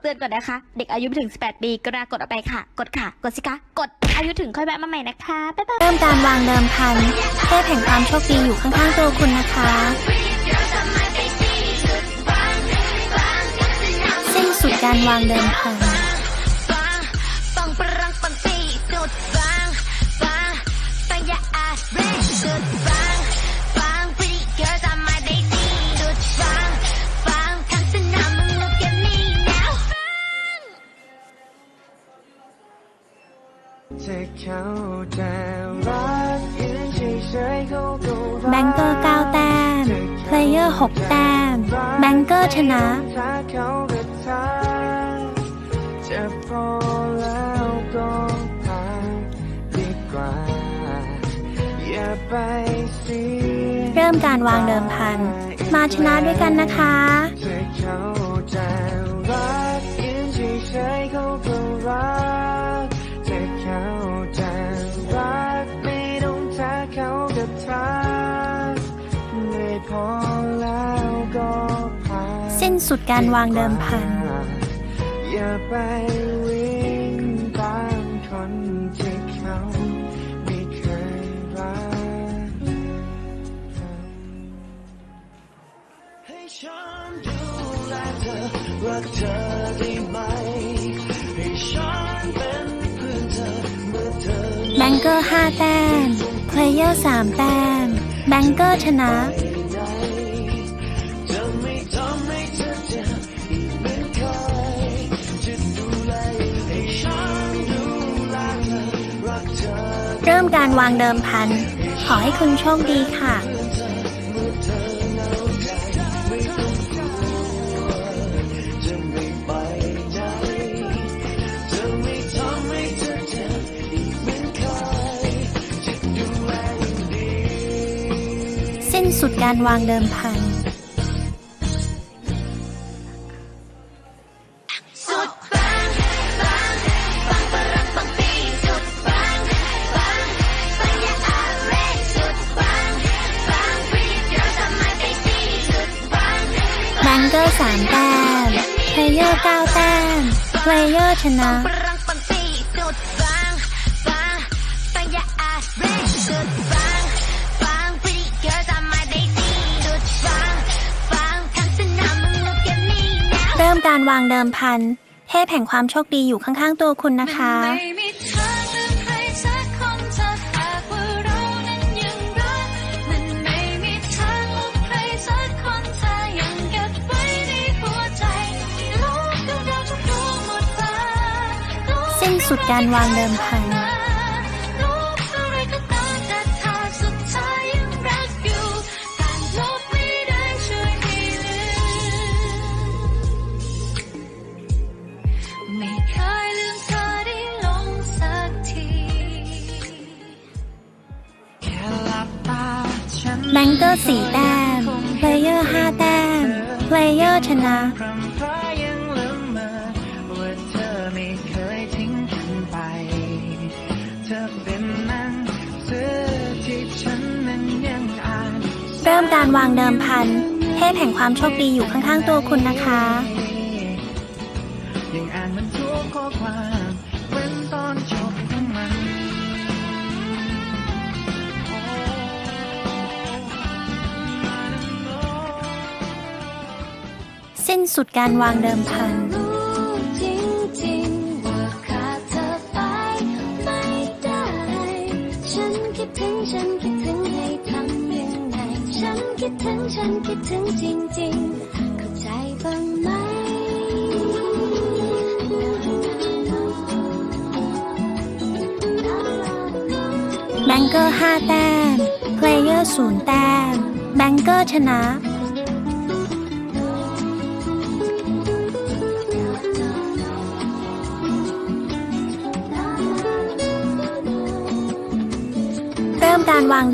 เตือนก่อนนะคะ เด็กอายุไม่ถึง 18 ปีกรุณากดออกไปค่ะ กดค่ะ กดสิคะ กด อายุถึงค่อยแวะมาใหม่นะคะ บ๊ายบาย เริ่มการวางเดิมพัน เทพแห่งความโชคดีอยู่ข้างๆตัวคุณนะคะ สิ้นสุดการวางเดิมพัน จะเข้าใจรักยืนเฉยๆเขาก็รักแบงเกอร์9แต้ม เพลเยอร์6แต้ม แบงเกอร์ชนะ ถ้าเขาก็ทักจะพอแล้วก็พาดีกว่า อย่าไปเสียเริ่มการวางเดิมพัน มาชนะด้วยกันนะคะ จะเข้าใจรัก สิ้นสุดการวางเดิมพัน อย่าไปวิ่งตามคนที่เขาไม่เคยรักให้ฉันดูแลเธอรักเธอได้ไหม ให้ฉันเป็นเพื่อนเธอเมื่อเธอ แบงเกอร์ 5 แต้ม เพลเยอร์ 3 แต้ม แบงเกอร์ชนะจะ การวางเดิมพัน ขอให้คุณโชคดีค่ะ สิ้นสุดการวางเดิมพัน แบงเกอร์3แต้มเพลเยอร์9แต้มเพลเยอร์ชนะปรังปังตีสุดฟังฟังปัญญาอาจเร่งสุดฟังฟัง pretty girl ทำมาได้ดีสุดฟังฟังทั้งสนามมึง look at me now เริ่มการวางเดิมพัน เทพแห่งความโชคดีอยู่ข้างๆตัวคุณนะคะ สิ้นสุดการวางเดิมพันโลกอะไรก็ตามแต่ถ้าสุดท้ายยังรักอยู่แต่โลกไม่ได้ช่วยให้ลืมไม่เคยลืมเธอได้ลงสักทีแค่หลับตาฉันแบงเกอร์4แต้ม เพลเยอร์5แต้ม เพลเยอร์ชนะ เธอเป็นหนังสือที่ฉันนั้นยังอ่านเริ่มการวางเดิมพัน เทพแห่งความโชคดีอยู่ข้างๆตัวคุณนะคะยังอ่านมันทุกข้อความเว้นตอนจบของมันสิ้นสุดการวางเดิมพัน ฉันคิดถึงจริงๆ เข้าใจบ้างไหมแบงเกอร์5แต้ม เพลเยอร์0แต้ม แบงเกอร์ชนะ เริ่มการวาง